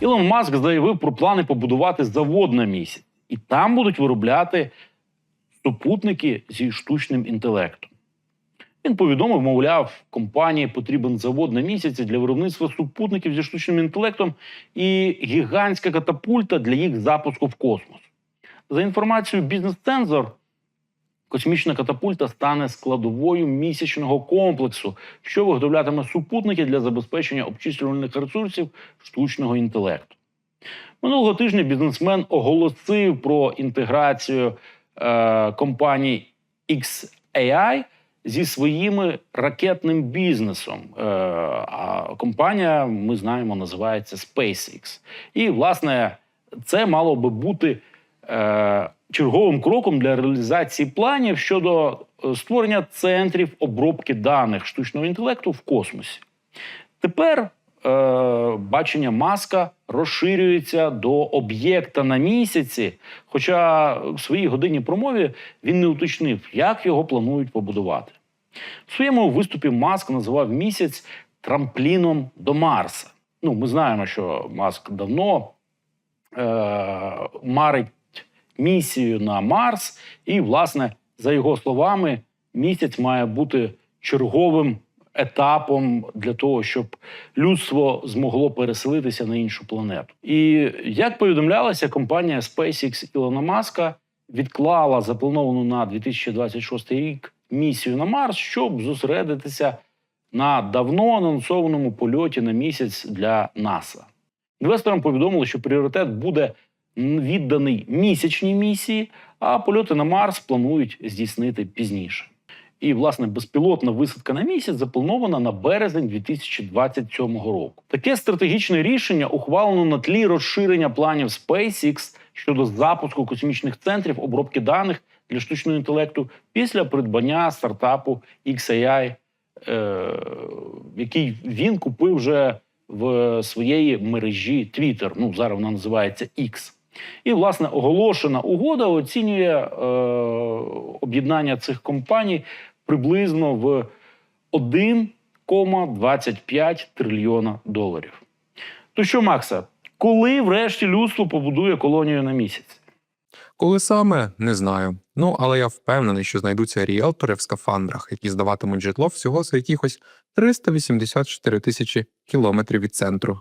Ілон Маск заявив про плани побудувати завод на місяць, і там будуть виробляти супутники зі штучним інтелектом. Він повідомив, мовляв, компанії потрібен завод на місяці для виробництва супутників зі штучним інтелектом і гігантська катапульта для їх запуску в космос. За інформацією бізнес-цензор, космічна катапульта стане складовою місячного комплексу, що виготовлятиме супутники для забезпечення обчислювальних ресурсів штучного інтелекту. Минулого тижня бізнесмен оголосив про інтеграцію е, компанії XAI зі своїм ракетним бізнесом. Е, а компанія, ми знаємо, називається SpaceX. І, власне, це мало би бути е, черговим кроком для реалізації планів щодо е, створення центрів обробки даних штучного інтелекту в космосі. Тепер е, бачення маска розширюється до об'єкта на місяці. Хоча в своїй годині промові він не уточнив, як його планують побудувати. В своєму виступі Маск називав місяць трампліном до Марса. Ну, ми знаємо, що Маск давно е, марить місію на Марс, і, власне, за його словами, місяць має бути черговим етапом для того, щоб людство змогло переселитися на іншу планету. І як повідомлялося, компанія SpaceX Ілона Маска відклала заплановану на 2026 рік місію на Марс, щоб зосередитися на давно анонсованому польоті на місяць для НАСА. Інвесторам повідомили, що пріоритет буде відданий місячній місії, а польоти на Марс планують здійснити пізніше. І, власне, безпілотна висадка на місяць запланована на березень 2027 року. Таке стратегічне рішення ухвалено на тлі розширення планів SpaceX щодо запуску космічних центрів обробки даних для штучного інтелекту після придбання стартапу XAI, е, який він купив вже в своєї мережі Twitter. Ну, зараз вона називається X. І, власне, оголошена угода оцінює е, об'єднання цих компаній приблизно в 1,25 трильйона доларів. То що, Макса, коли врешті людство побудує колонію на місяць? Коли саме не знаю. Ну але я впевнений, що знайдуться ріелтори в скафандрах, які здаватимуть житло всього за якихось 384 тисячі кілометрів від центру.